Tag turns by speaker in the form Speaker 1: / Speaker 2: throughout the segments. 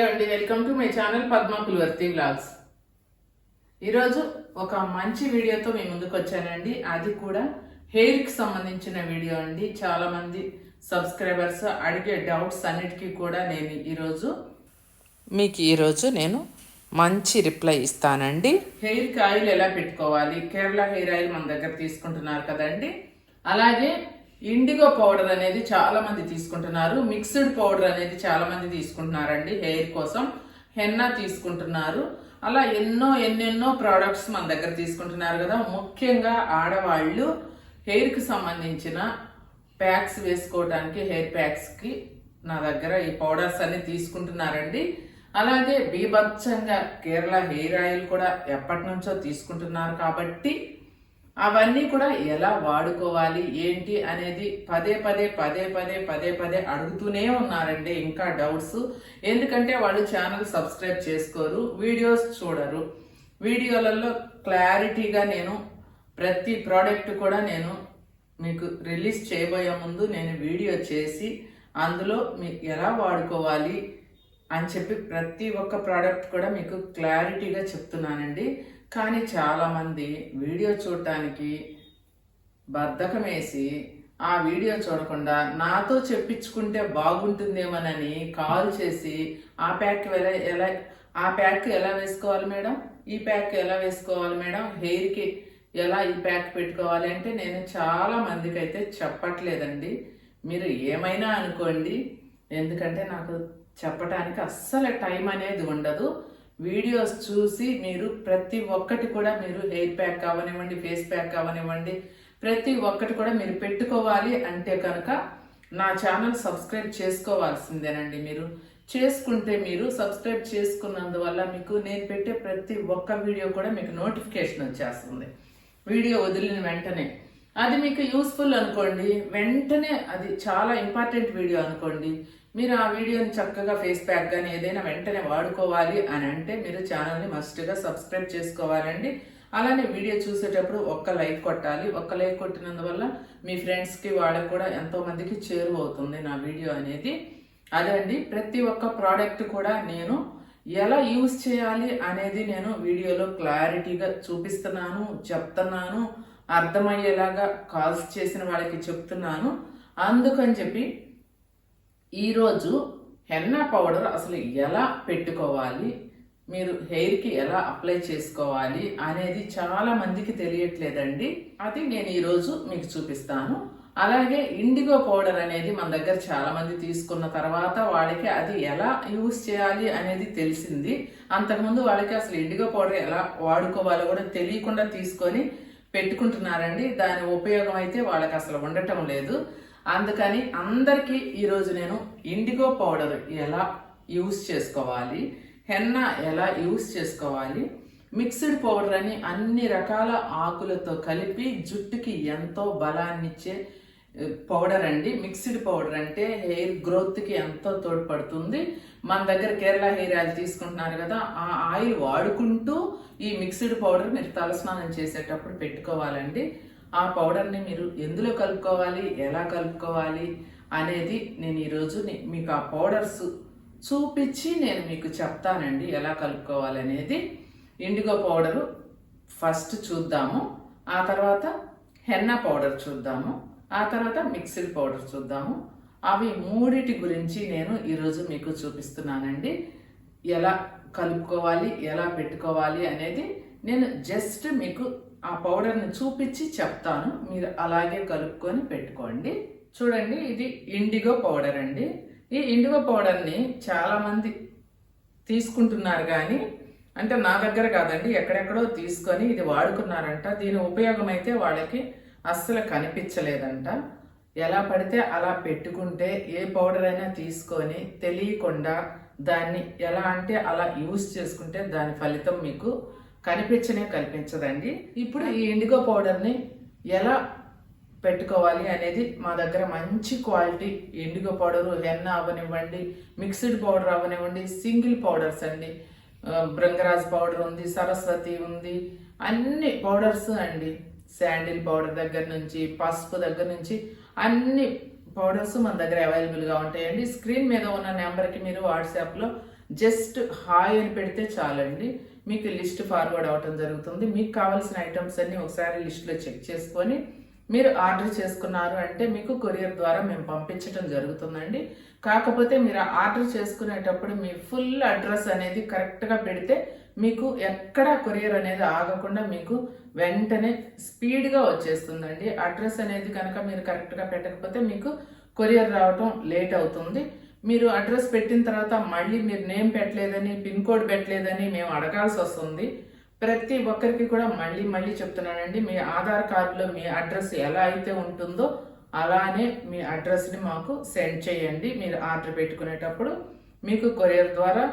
Speaker 1: Hello అండి. Welcome to my channel Padma Pulivarthi vlogs ఈరోజు ఒక మంచి వీడియోతో మీ ముందుకు వచ్చానండి. అది కూడా హెయిర్కి సంబంధించిన వీడియో అండి. చాలామంది సబ్స్క్రైబర్స్ అడిగే డౌట్స్ అన్నిటికీ కూడా నేను ఈరోజు మీకు ఈరోజు నేను మంచి రిప్లై ఇస్తానండి. హెయిర్కి ఆయిల్ ఎలా పెట్టుకోవాలి? కేరళ హెయిర్ ఆయిల్ మన దగ్గర తీసుకుంటున్నారు కదండి. అలాగే ఇండిగో పౌడర్ అనేది చాలా మంది తీసుకుంటున్నారు. మిక్స్డ్ పౌడర్ అనేది చాలా మంది తీసుకుంటున్నారండి హెయిర్ కోసం. హెన్నా తీసుకుంటున్నారు. అలా ఎన్నో ఎన్నెన్నో ప్రోడక్ట్స్ మన దగ్గర తీసుకుంటున్నారు కదా. ముఖ్యంగా ఆడవాళ్ళు హెయిర్కి సంబంధించిన ప్యాక్స్ వేసుకోవడానికి హెయిర్ ప్యాక్స్కి నా దగ్గర ఈ పౌడర్స్ అన్ని తీసుకుంటున్నారండి. అలాగే బీభత్సంగా కేరళ హెయిర్ ఆయిల్ కూడా ఎప్పటి నుంచో తీసుకుంటున్నారు కాబట్టి అవన్నీ కూడా ఎలా వాడుకోవాలి ఏంటి అనేది పదే పదే పదే పదే పదే పదే అడుగుతూనే ఉన్నారండి. ఇంకా డౌట్స్. ఎందుకంటే వాళ్ళు ఛానల్ సబ్స్క్రైబ్ చేసుకోరు వీడియోస్ చూడరు. వీడియోలలో క్లారిటీగా నేను ప్రతి ప్రోడక్ట్ కూడా నేను మీకు రిలీజ్ చేయబోయే ముందు నేను వీడియో చేసి అందులో మీకు ఎలా వాడుకోవాలి అని చెప్పి ప్రతి ఒక్క ప్రోడక్ట్ కూడా మీకు క్లారిటీగా చెప్తున్నానండి. కానీ చాలామంది వీడియో చూడటానికి బద్ధకమేసి ఆ వీడియో చూడకుండా నాతో చెప్పించుకుంటే బాగుంటుందేమోనని కాల్ చేసి ఆ ప్యాక్ ఎలా ఎలా ఆ ప్యాక్ ఎలా వేసుకోవాలి మేడం? ఈ ప్యాక్ ఎలా వేసుకోవాలి మేడం? హెయిర్కి ఎలా ఈ ప్యాక్ పెట్టుకోవాలి? అంటే నేను చాలా మందికి అయితే చెప్పట్లేదండి. మీరు ఏమైనా అనుకోండి ఎందుకంటే నాకు చెప్పడానికి అస్సలు టైం అనేది ఉండదు. వీడియోస్ చూసి మీరు ప్రతి ఒక్కటి కూడా మీరు హెయిర్ ప్యాక్ కావనివ్వండి ఫేస్ ప్యాక్ కావనివ్వండి ప్రతి ఒక్కటి కూడా మీరు పెట్టుకోవాలి అంటే కనుక నా ఛానల్ సబ్స్క్రైబ్ చేసుకోవాల్సిందేనండి మీరు. చేసుకుంటే మీరు సబ్స్క్రైబ్ చేసుకున్నందువల్ల మీకు నేను పెట్టే ప్రతి ఒక్క వీడియో కూడా మీకు నోటిఫికేషన్ వచ్చేస్తుంది. వీడియో వదిలిన వెంటనే. అది మీకు యూస్ఫుల్ అనుకోండి వెంటనే అది చాలా ఇంపార్టెంట్ వీడియో అనుకోండి మీరు ఆ వీడియోని చక్కగా ఫేస్ ప్యాక్ కానీ ఏదైనా వెంటనే వాడుకోవాలి అని అంటే మీరు ఛానల్ని మస్ట్గా సబ్స్క్రైబ్ చేసుకోవాలండి. అలానే వీడియో చూసేటప్పుడు ఒక్క లైక్ కొట్టాలి. ఒక్క లైక్ కొట్టినందువల్ల మీ ఫ్రెండ్స్కి వాళ్ళకి కూడా ఎంతోమందికి చేరువవుతుంది నా వీడియో అనేది. అదే అండి ప్రతి ఒక్క ప్రోడక్ట్ కూడా నేను ఎలా యూజ్ చేయాలి అనేది నేను వీడియోలో క్లారిటీగా చూపిస్తున్నాను చెప్తున్నాను అర్థమయ్యేలాగా కాల్స్ చేసిన వాళ్ళకి చెప్తున్నాను. అందుకని చెప్పి ఈరోజు హెన్నా పౌడర్ అసలు ఎలా పెట్టుకోవాలి? మీరు హెయిర్కి ఎలా అప్లై చేసుకోవాలి అనేది చాలా మందికి తెలియట్లేదండి. అది నేను ఈరోజు మీకు చూపిస్తాను. అలాగే ఇండిగో పౌడర్ అనేది మన దగ్గర చాలా మంది తీసుకున్న తర్వాత వాళ్ళకి అది ఎలా యూజ్ చేయాలి అనేది తెలిసింది. అంతకుముందు వాళ్ళకి అసలు ఇండిగో పౌడర్ ఎలా వాడుకోవాలో కూడా తెలియకుండా తీసుకొని పెట్టుకుంటున్నారండి. దాని ఉపయోగం అయితే వాళ్ళకి అసలు ఉండటం లేదు. అందుకని అందరికీ ఈరోజు నేను ఇండిగో పౌడర్ ఎలా యూస్ చేసుకోవాలి హెన్నా ఎలా యూస్ చేసుకోవాలి మిక్స్డ్ పౌడర్ అని అన్ని రకాల ఆకులతో కలిపి జుట్టుకి ఎంతో బలాన్నిచ్చే పౌడర్ అండి. మిక్స్డ్ పౌడర్ అంటే హెయిర్ గ్రోత్కి ఎంతో తోడ్పడుతుంది. మన దగ్గర కేరళ హెయిర్ ఆయిల్ తీసుకుంటున్నారు కదా ఆ ఆయిల్ వాడుకుంటూ ఈ మిక్స్డ్ పౌడర్ మీరు తలస్నానం చేసేటప్పుడు పెట్టుకోవాలండి. ఆ పౌడర్ని మీరు ఎందులో కలుపుకోవాలి ఎలా కలుపుకోవాలి అనేది నేను ఈరోజు మీకు ఆ పౌడర్స్ చూపించి నేను మీకు చెప్తానండి ఎలా కలుపుకోవాలి అనేది. ఇండిగో పౌడరు ఫస్ట్ చూద్దాము ఆ తర్వాత హెన్న పౌడర్ చూద్దాము ఆ తర్వాత మిక్సిడ్ పౌడర్ చూద్దాము. అవి మూడిటి గురించి నేను ఈరోజు మీకు చూపిస్తున్నానండి. ఎలా కలుపుకోవాలి ఎలా పెట్టుకోవాలి అనేది నేను జస్ట్ మీకు ఆ పౌడర్ని చూపించి చెప్తాను. మీరు అలాగే కలుపుకొని పెట్టుకోండి. చూడండి ఇది ఇండిగో పౌడర్ అండి. ఈ ఇండిగో పౌడర్ని చాలామంది తీసుకుంటున్నారు కానీ అంటే నా దగ్గర కాదండి ఎక్కడెక్కడో తీసుకొని ఇది వాడుకున్నారంట. దీని ఉపయోగం అయితే వాళ్ళకి అస్సలు కనిపించలేదంట. ఎలా పడితే అలా పెట్టుకుంటే ఏ పౌడర్ అయినా తీసుకొని తెలియకుండా దాన్ని ఎలా అంటే అలా యూజ్ చేసుకుంటే దాని ఫలితం మీకు కనిపించనే కనిపించదండి. ఇప్పుడు ఈ ఇండిగో పౌడర్ని ఎలా పెట్టుకోవాలి అనేది మా దగ్గర మంచి క్వాలిటీ ఇండిగో పౌడర్ హెన్న అవనివ్వండి మిక్స్డ్ పౌడర్ అవనివ్వండి సింగిల్ పౌడర్స్ అండి. ఆ, భృంగరాజ్ పౌడర్ ఉంది సరస్వతి ఉంది అన్ని పౌడర్స్ అండి. శాండిల్ పౌడర్ దగ్గర నుంచి పసుపు దగ్గర నుంచి అన్ని పౌడర్స్ మన దగ్గర అవైలబుల్గా ఉంటాయండి. స్క్రీన్ మీద ఉన్న నెంబర్కి మీరు వాట్సాప్లో జస్ట్ హాయ్ అని పెడితే చాలండి. మీకు లిస్ట్ ఫార్వర్డ్ అవటం జరుగుతుంది. మీకు కావాల్సిన ఐటమ్స్ అన్ని ఒకసారి లిస్ట్లో చెక్ చేసుకొని మీరు ఆర్డర్ చేసుకున్నారు అంటే మీకు కొరియర్ ద్వారా మేము పంపించడం జరుగుతుందండి. కాకపోతే మీరు ఆర్డర్ చేసుకునేటప్పుడు మీ ఫుల్ అడ్రస్ అనేది కరెక్ట్గా పెడితే మీకు ఎక్కడ కొరియర్ అనేది ఆగకుండా మీకు వెంటనే స్పీడ్గా వచ్చేస్తుందండి. అడ్రస్ అనేది కనుక మీరు కరెక్ట్గా పెట్టకపోతే మీకు కొరియర్ రావటం లేట్ అవుతుంది. మీరు అడ్రస్ పెట్టిన తర్వాత మళ్ళీ మీరు నేమ్ పెట్టలేదని పిన్ కోడ్ పెట్టలేదని మేము అడగాల్సి వస్తుంది. ప్రతి ఒక్కరికి కూడా మళ్ళీ మళ్ళీ చెప్తున్నానండి మీ ఆధార్ కార్డులో మీ అడ్రస్ ఎలా అయితే ఉంటుందో అలానే మీ అడ్రస్ని మాకు సెండ్ చేయండి. మీరు ఆర్డర్ పెట్టుకునేటప్పుడు మీకు కొరియర్ ద్వారా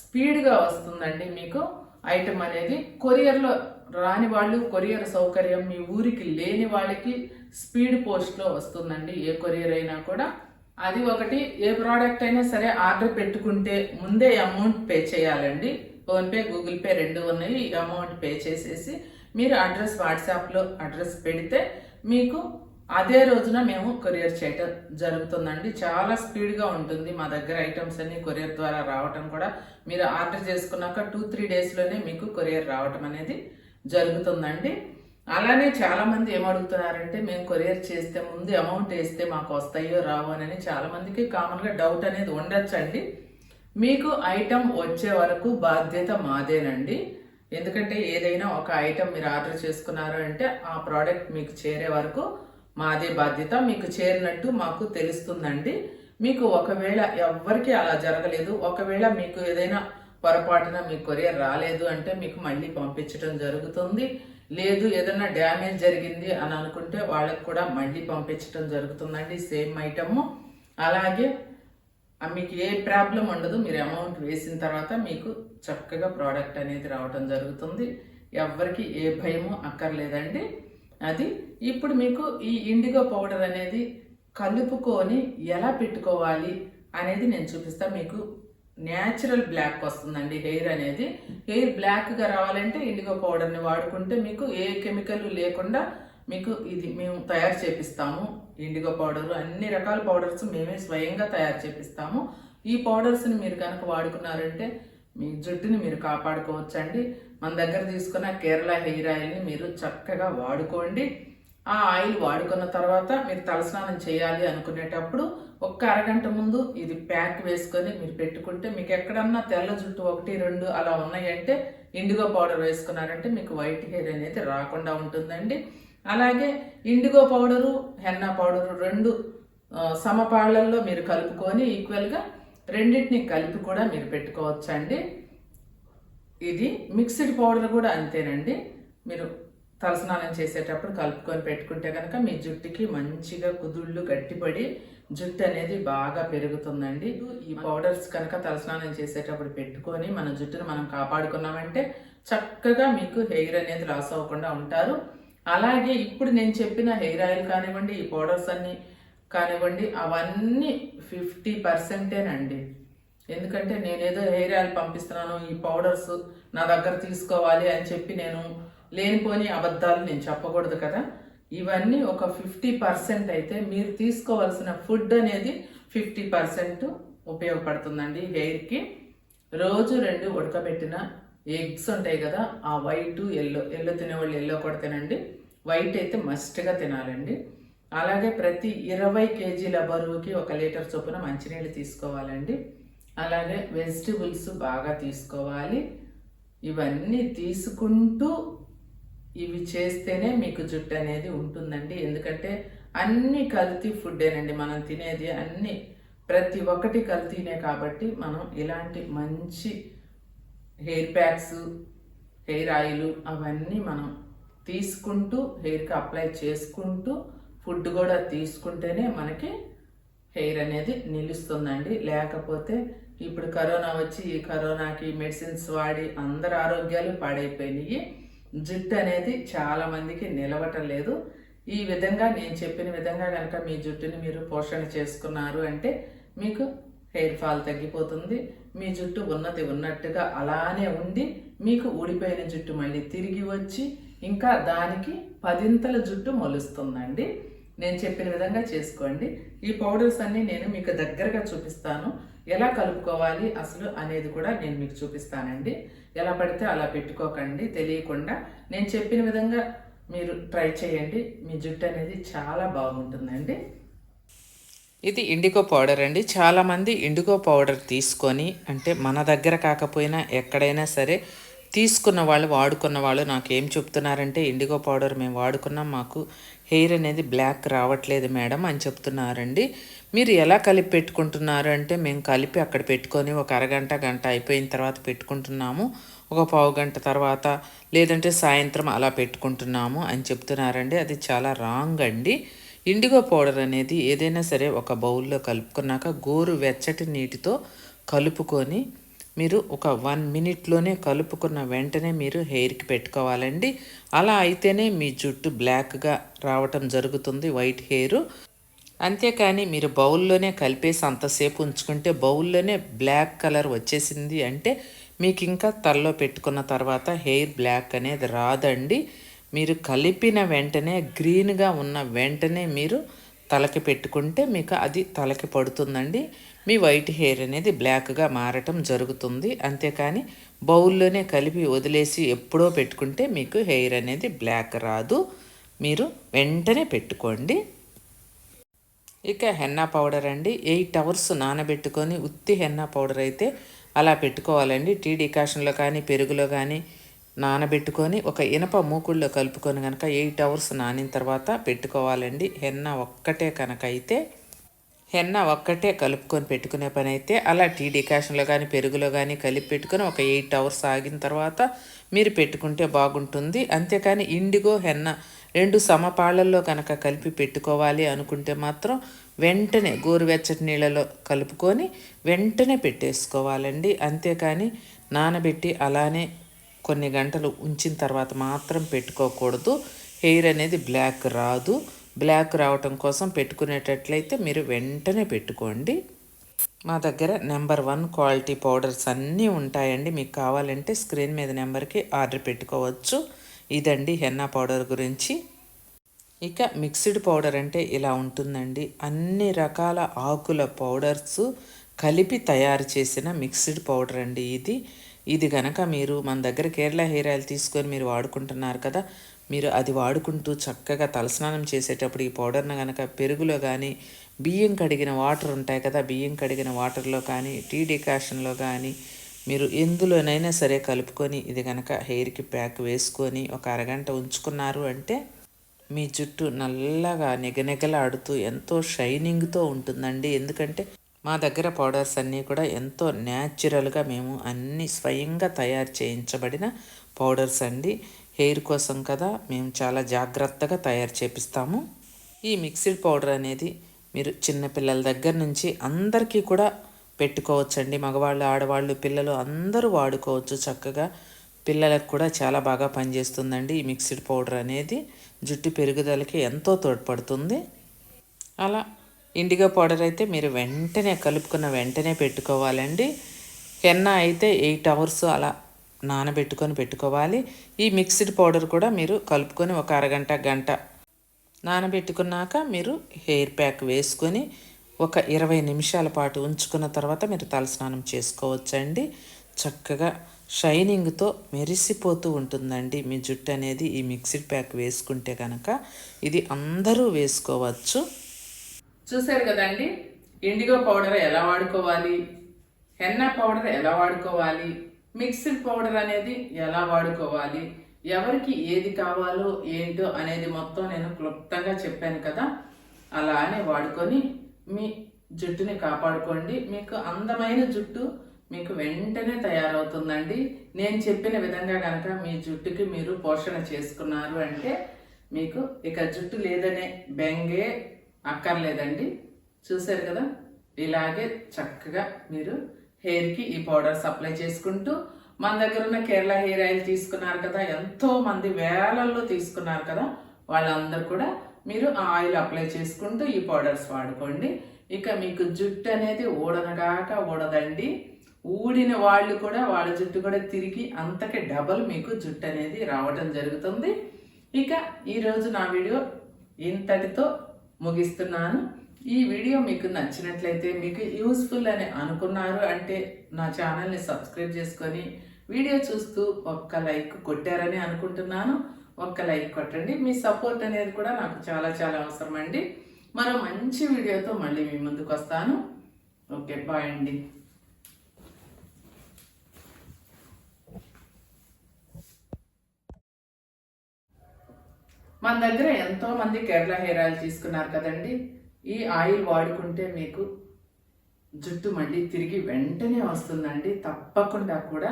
Speaker 1: స్పీడ్గా వస్తుందండి మీకు ఐటమ్ అనేది. కొరియర్లో రాని వాళ్ళు కొరియర్ సౌకర్యం మీ ఊరికి లేని వాళ్ళకి స్పీడ్ పోస్ట్లో వస్తుందండి ఏ కొరియర్ అయినా కూడా. అది ఒకటి ఏ ప్రోడక్ట్ అయినా సరే ఆర్డర్ పెట్టుకుంటే ముందే అమౌంట్ పే చేయాలండి. ఫోన్పే గూగుల్ పే రెండు ఉన్నాయి. ఈ అమౌంట్ పే చేసేసి మీరు అడ్రస్ వాట్సాప్లో అడ్రస్ పెడితే మీకు అదే రోజున మేము కొరియర్ చేయటం జరుగుతుందండి. చాలా స్పీడ్గా ఉంటుంది. మా దగ్గర ఐటమ్స్ అన్ని కొరియర్ ద్వారా రావటం కూడా. మీరు ఆర్డర్ చేసుకున్నాక టూ త్రీ డేస్లోనే మీకు కొరియర్ రావటం అనేది జరుగుతుందండి. అలానే చాలామంది ఏమడుగుతున్నారంటే మేము కొరియర్ చేస్తే ముందు అమౌంట్ వేస్తే మాకు వస్తాయో రావు అని చాలామందికి కామన్గా డౌట్ అనేది ఉండొచ్చండి. మీకు ఐటమ్ వచ్చే వరకు బాధ్యత మాదేనండి. ఎందుకంటే ఏదైనా ఒక ఐటమ్ మీరు ఆర్డర్ చేసుకున్నారు అంటే ఆ ప్రోడక్ట్ మీకు చేరే వరకు మాదే బాధ్యత. మీకు చేరినట్టు మాకు తెలుస్తుందండి. మీకు ఒకవేళ ఎవ్వరికి అలా జరగలేదు ఒకవేళ మీకు ఏదైనా పొరపాటున మీ కొరియర్ రాలేదు అంటే మీకు మళ్ళీ పంపించడం జరుగుతుంది. లేదు ఏదైనా డ్యామేజ్ జరిగింది అని అనుకుంటే వాళ్ళకి కూడా మళ్ళీ పంపించడం జరుగుతుందండి సేమ్ ఐటమ్. అలాగే మీకు ఏ ప్రాబ్లం ఉండదు మీరు అమౌంట్ వేసిన తర్వాత మీకు చక్కగా ప్రోడక్ట్ అనేది రావటం జరుగుతుంది. ఎవరికి ఏ భయము అక్కర్లేదండి. అది ఇప్పుడు మీకు ఈ ఇండిగో పౌడర్ అనేది కలుపుకొని ఎలా పెట్టుకోవాలి అనేది నేను చూపిస్తాను మీకు న్యాచురల్ బ్లాక్ వస్తుందండి హెయిర్ అనేది. హెయిర్ బ్లాక్గా రావాలంటే ఇండిగో పౌడర్ని వాడుకుంటే మీకు ఏ కెమికల్ లేకుండా మీకు ఇది మేము తయారు చేపిస్తాము. ఇండిగో పౌడర్ అన్ని రకాల పౌడర్స్ మేమే స్వయంగా తయారు చేపిస్తాము. ఈ పౌడర్స్ని మీరు కనుక వాడుకున్నారంటే మీ జుట్టుని మీరు కాపాడుకోవచ్చండి. మన దగ్గర తీసుకున్న కేరళ హెయిర్ ఆయిల్ని మీరు చక్కగా వాడుకోండి. ఆ ఆయిల్ వాడుకున్న తర్వాత మీరు తలస్నానం చేయాలి అనుకునేటప్పుడు ఒక్క అరగంట ముందు ఇది ప్యాక్ వేసుకొని మీరు పెట్టుకుంటే మీకు ఎక్కడన్నా తెల్ల జుట్టు ఒకటి రెండు అలా ఉన్నాయంటే ఇండిగో పౌడర్ వేసుకున్నారంటే మీకు వైట్ హెయిర్ అనేది రాకుండా ఉంటుందండి. అలాగే ఇండిగో పౌడరు హెన్నా పౌడరు రెండు సమపాళ్ళల్లో మీరు కలుపుకొని ఈక్వల్గా రెండింటిని కలిపి కూడా మీరు పెట్టుకోవచ్చండి. ఇది మిక్స్డ్ పౌడర్ కూడా అంతేనండి. మీరు తలస్నానం చేసేటప్పుడు కలుపుకొని పెట్టుకుంటే కనుక మీ జుట్టుకి మంచిగా కుదుళ్ళు గట్టిపడి జుట్టు అనేది బాగా పెరుగుతుందండి. ఈ పౌడర్స్ కనుక తలస్నానం చేసేటప్పుడు పెట్టుకొని మన జుట్టును మనం కాపాడుకున్నామంటే చక్కగా మీకు హెయిర్ అనేది లాస్ అవ్వకుండా ఉంటారు. అలాగే ఇప్పుడు నేను చెప్పిన హెయిర్ ఆయిల్ కానివ్వండి ఈ పౌడర్స్ అన్ని కానివ్వండి అవన్నీ ఫిఫ్టీ పర్సెంటేనండి. ఎందుకంటే నేనేదో హెయిర్ ఆయిల్ పంపిస్తున్నాను ఈ పౌడర్స్ నా దగ్గర తీసుకోవాలి అని చెప్పి నేను లేనిపోని అబద్ధాలు నేను చెప్పకూడదు కదా. ఇవన్నీ ఒక ఫిఫ్టీ పర్సెంట్ అయితే మీరు తీసుకోవాల్సిన ఫుడ్ అనేది ఫిఫ్టీ పర్సెంట్ ఉపయోగపడుతుందండి హెయిర్కి రోజు రెండు ఉడకబెట్టిన ఎగ్స్ ఉంటాయి కదా ఆ వైట్ ఎల్లో ఎల్లో తినేవాళ్ళు ఎల్లో కూడా తినండి. వైట్ అయితే మస్ట్గా తినాలండి. అలాగే ప్రతి ఇరవై కేజీల బరువుకి ఒక లీటర్ చొప్పున మంచినీళ్ళు తీసుకోవాలండి. అలాగే వెజిటబుల్స్ బాగా తీసుకోవాలి. ఇవన్నీ తీసుకుంటూ ఇవి చేస్తేనే మీకు జుట్టు అనేది ఉంటుందండి. ఎందుకంటే అన్ని కల్తీ ఫుడ్డేనండి మనం తినేది అన్ని. ప్రతి ఒక్కటి కల్తీనే కాబట్టి మనం ఇలాంటి మంచి హెయిర్ ప్యాక్స్ హెయిర్ ఆయిల్ అవన్నీ మనం తీసుకుంటూ హెయిర్కి అప్లై చేసుకుంటూ ఫుడ్ కూడా తీసుకుంటేనే మనకి హెయిర్ అనేది నిలుస్తుందండి. లేకపోతే ఇప్పుడు కరోనా వచ్చి ఈ కరోనాకి మెడిసిన్స్ వాడి అందరి ఆరోగ్యాలు పాడైపోయినాయి. జుట్టు అనేది చాలా మందికి నిలవటం లేదు. ఈ విధంగా నేను చెప్పిన విధంగా కనుక మీ జుట్టుని మీరు పోషణ చేసుకున్నారు అంటే మీకు హెయిర్ ఫాల్ తగ్గిపోతుంది. మీ జుట్టు ఉన్నది ఉన్నట్టుగా అలానే ఉండి మీకు ఊడిపోయిన జుట్టు మళ్ళీ తిరిగి వచ్చి ఇంకా దానికి పదింతల జుట్టు మొలుస్తుందండి. నేను చెప్పిన విధంగా చేసుకోండి. ఈ పౌడర్స్ అన్నీ నేను మీకు దగ్గరగా చూపిస్తాను. ఎలా కలుపుకోవాలి అసలు అనేది కూడా నేను మీకు చూపిస్తానండి. ఎలా పడితే అలా పెట్టుకోకండి తెలియకుండా. నేను చెప్పిన విధంగా మీరు ట్రై చేయండి. మీ జుట్టు అనేది చాలా బాగుంటుందండి. ఇది ఇండిగో పౌడర్ అండి. చాలామంది ఇండిగో పౌడర్ తీసుకొని అంటే మన దగ్గర కాకపోయినా ఎక్కడైనా సరే తీసుకున్న వాళ్ళు వాడుకున్న వాళ్ళు నాకు ఏం చెప్తున్నారంటే ఇండిగో పౌడర్ మేము వాడుకున్నాం మాకు హెయిర్ అనేది బ్లాక్ రావట్లేదు మేడం అని చెప్తున్నారండి. మీరు ఎలా కలిపి పెట్టుకుంటున్నారు అంటే మేము కలిపి అక్కడ పెట్టుకొని ఒక అరగంట గంట అయిపోయిన తర్వాత పెట్టుకుంటున్నాము. ఒక పావు గంట తర్వాత లేదంటే సాయంత్రం అలా పెట్టుకుంటున్నాము అని చెప్తున్నారండి. అది చాలా రాంగ్ అండి. ఇండిగో పౌడర్ అనేది ఏదైనా సరే ఒక బౌల్లో కలుపుకున్నాక గోరు వెచ్చటి నీటితో కలుపుకొని మీరు ఒక వన్ మినిట్లోనే కలుపుకున్న వెంటనే మీరు హెయిర్కి పెట్టుకోవాలండి. అలా అయితేనే మీ జుట్టు బ్లాక్గా రావటం జరుగుతుంది వైట్ హెయిర్. అంతేకాని మీరు బౌల్లోనే కలిపేసి అంతసేపు ఉంచుకుంటే బౌల్లోనే బ్లాక్ కలర్ వచ్చేసింది అంటే మీకు ఇంకా తలలో పెట్టుకున్న తర్వాత హెయిర్ బ్లాక్ అనేది రాదండి. మీరు కలిపిన వెంటనే గ్రీన్గా ఉన్న వెంటనే మీరు తలకి పెట్టుకుంటే మీకు అది తలకి పడుతుందండి. మీ వైట్ హెయిర్ అనేది బ్లాక్గా మారటం జరుగుతుంది. అంతేకాని బౌల్లోనే కలిపి వదిలేసి ఎప్పుడో పెట్టుకుంటే మీకు హెయిర్ అనేది బ్లాక్ రాదు. మీరు వెంటనే పెట్టుకోండి. ఇక హెన్నా పౌడర్ అండి. ఎయిట్ అవర్స్ నానబెట్టుకొని ఉత్తి హెన్నా పౌడర్ అయితే అలా పెట్టుకోవాలండి. టీ డికాషన్లో కానీ పెరుగులో కానీ నానబెట్టుకొని ఒక ఇనప మూకుళ్ళలో కలుపుకొని కనుక ఎయిట్ అవర్స్ నానిన తర్వాత పెట్టుకోవాలండి. హెన్న ఒక్కటే కనుక అయితే హెన్న ఒక్కటే కలుపుకొని పెట్టుకునే పని అయితే అలా టీ డికాషన్లో కానీ పెరుగులో కానీ కలిపి పెట్టుకొని ఒక ఎయిట్ అవర్స్ ఆగిన తర్వాత మీరు పెట్టుకుంటే బాగుంటుంది. అంతేకాని ఇండిగో హెన్న రెండు సమపాళ్ళల్లో కనుక కలిపి పెట్టుకోవాలి అనుకుంటే మాత్రం వెంటనే గోరువెచ్చటి నీళ్ళలో కలుపుకొని వెంటనే పెట్టేసుకోవాలండి. అంతేకాని నానబెట్టి అలానే కొన్ని గంటలు ఉంచిన తర్వాత మాత్రం పెట్టుకోకూడదు. హెయిర్ అనేది బ్లాక్ రాదు. బ్లాక్ రావటం కోసం పెట్టుకునేటట్లయితే మీరు వెంటనే పెట్టుకోండి. మా దగ్గర నెంబర్ వన్ క్వాలిటీ పౌడర్స్ అన్నీ ఉంటాయండి. మీకు కావాలంటే స్క్రీన్ మీద నెంబర్కి ఆర్డర్ పెట్టుకోవచ్చు. ఇదండి హెన్నా పౌడర్ గురించి. ఇక మిక్స్డ్ పౌడర్ అంటే ఇలా ఉంటుందండి. అన్ని రకాల ఆకుల పౌడర్స్ కలిపి తయారు చేసిన మిక్స్డ్ పౌడర్ అండి ఇది. ఇది గనక మీరు మన దగ్గర కేరళ హెయిర్ ఆయిల్ తీసుకొని మీరు వాడుకుంటున్నారు కదా మీరు అది వాడుకుంటూ చక్కగా తలస్నానం చేసేటప్పుడు ఈ పౌడర్ను కనుక పెరుగులో కానీ బియ్యం కడిగిన వాటర్ ఉంటాయి కదా బియ్యం కడిగిన వాటర్లో కానీ టీ డికాషన్లో కానీ మీరు ఎందులోనైనా సరే కలుపుకొని ఇది కనుక హెయిర్కి ప్యాక్ వేసుకొని ఒక అరగంట ఉంచుకున్నారు అంటే మీ జుట్టు నల్లగా నిగనిగలాడుతూ ఎంతో షైనింగ్తో ఉంటుందండి. ఎందుకంటే మా దగ్గర పౌడర్స్ అన్నీ కూడా ఎంతో న్యాచురల్గా మేము అన్ని స్వయంగా తయారు చేయించబడిన పౌడర్స్ అండి. హెయిర్ కోసం కదా మేము చాలా జాగ్రత్తగా తయారు చేపిస్తాము. ఈ మిక్సిడ్ పౌడర్ అనేది మీరు చిన్నపిల్లల దగ్గర నుంచి అందరికీ కూడా పెట్టుకోవచ్చండి. మగవాళ్ళు ఆడవాళ్ళు పిల్లలు అందరూ వాడుకోవచ్చు చక్కగా. పిల్లలకు కూడా చాలా బాగా పనిచేస్తుందండి ఈ మిక్సిడ్ పౌడర్ అనేది. జుట్టు పెరుగుదలకి ఎంతో తోడ్పడుతుంది. అలా ఇండిగో పౌడర్ అయితే మీరు వెంటనే కలుపుకున్న వెంటనే పెట్టుకోవాలండి. హెన్న అయితే ఎయిట్ అవర్స్ అలా నానబెట్టుకొని పెట్టుకోవాలి. ఈ మిక్స్డ్ పౌడర్ కూడా మీరు కలుపుకొని ఒక అరగంట గంట నానబెట్టుకున్నాక మీరు హెయిర్ ప్యాక్ వేసుకొని ఒక ఇరవై నిమిషాల పాటు ఉంచుకున్న తర్వాత మీరు తలస్నానం చేసుకోవచ్చండి. చక్కగా షైనింగ్తో మెరిసిపోతూ ఉంటుందండి. మీ జుట్టు అనేది ఈ మిక్సిడ్ ప్యాక్ వేసుకుంటే కనుక ఇది అందరూ వేసుకోవచ్చు. చూశారు కదండి? ఇండిగో పౌడర్ ఎలా వాడుకోవాలి? హెన్నా పౌడర్ ఎలా వాడుకోవాలి? మిక్సిడ్ పౌడర్ అనేది ఎలా వాడుకోవాలి? ఎవరికి ఏది కావాలో ఏంటో అనేది మొత్తం నేను క్లుప్తంగా చెప్పాను కదా. అలానే వాడుకొని మీ జుట్టుని కాపాడుకోండి. మీకు అందమైన జుట్టు మీకు వెంటనే తయారవుతుందండి. నేను చెప్పిన విధంగా కనుక మీ జుట్టుకి మీరు పోషణ చేసుకున్నారు అంటే మీకు ఇక జుట్టు లేదనే బెంగే అక్కర్లేదండి. చూశారు కదా? ఇలాగే చక్కగా మీరు హెయిర్కి ఈ పౌడర్ సప్లై చేసుకుంటూ మన దగ్గర ఉన్న కేరళ హెయిర్ ఆయిల్ తీసుకున్నారు కదా? ఎంతో మంది వేలల్లో తీసుకున్నారు కదా? వాళ్ళందరూ కూడా మీరు ఆ ఆయిల్ అప్లై చేసుకుంటూ ఈ పౌడర్స్ వాడుకోండి. ఇక మీకు జుట్టు అనేది ఊడనగాక ఊడదండి. ఊడిన వాళ్ళు కూడా వాళ్ళ జుట్టు కూడా తిరిగి అంతకి డబల్ మీకు జుట్టు అనేది రావటం జరుగుతుంది. ఇక ఈరోజు నా వీడియో ఇంతటితో ముగిస్తున్నాను. ఈ వీడియో మీకు నచ్చినట్లయితే మీకు యూస్ఫుల్ అని అనుకున్నారు అంటే నా ఛానల్ని సబ్స్క్రైబ్ చేసుకొని వీడియో చూస్తూ ఒక్క లైక్ కొట్టారని అనుకుంటున్నాను. ఒక్క లైక్ కొట్టండి. మీ సపోర్ట్ అనేది కూడా నాకు చాలా చాలా అవసరం అండి మరో మంచి వీడియోతో మళ్ళీ మీ ముందుకు వస్తాను. ఓకే బాయ్ అండి. మన దగ్గర ఎంతోమంది కేరళ హెయిర్ ఆయిల్ తీసుకున్నారు కదండి. ఈ ఆయిల్ వాడుకుంటే మీకు జుట్టు మళ్ళీ తిరిగి వెంటనే వస్తుందండి. తప్పకుండా కూడా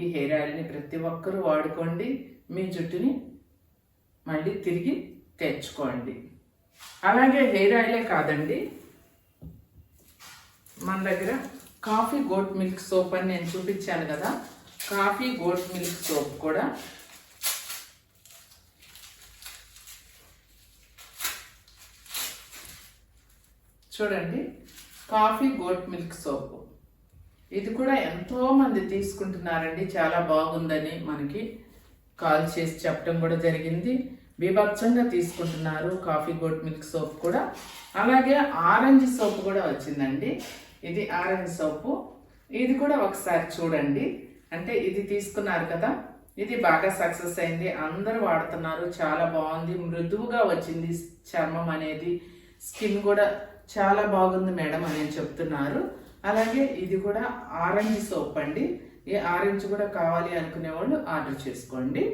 Speaker 1: ఈ హెయిర్ ఆయిల్ని ప్రతి ఒక్కరూ వాడుకోండి. మీ జుట్టుని మళ్ళీ తిరిగి తెచ్చుకోండి. అలాగే హెయిర్ ఆయిలే కాదండి. మన దగ్గర కాఫీ గోట్ మిల్క్ సోప్ అని నేను చూపించాను కదా కాఫీ గోట్ మిల్క్ సోప్ కూడా. చూడండి కాఫీ గోట్ మిల్క్ సోప్. ఇది కూడా ఎంతో మంది తీసుకుంటున్నారండి చాలా బాగుందని మనకి. కాల్ చేసి చెప్పడం కూడా జరిగింది. బీభత్సంగా తీసుకుంటున్నారు కాఫీ గోట్ మిల్క్ సోప్ కూడా. అలాగే ఆరెంజ్ సోప్ కూడా వచ్చిందండి. ఇది ఆరెంజ్ సోపు. ఇది కూడా ఒకసారి చూడండి. అంటే ఇది తీసుకున్నారు కదా. ఇది బాగా సక్సెస్ అయింది. అందరూ వాడుతున్నారు. చాలా బాగుంది. మృదువుగా వచ్చింది. చర్మం అనేది స్కిన్ కూడా చాలా బాగుంది మేడం అని చెప్తున్నారు. అలాగే ఇది కూడా ఆరెంజ్ సోప్ అండి. ఈ ఆరెంజ్ కూడా కావాలి అనుకునే వాళ్ళు ఆర్డర్ చేసుకోండి.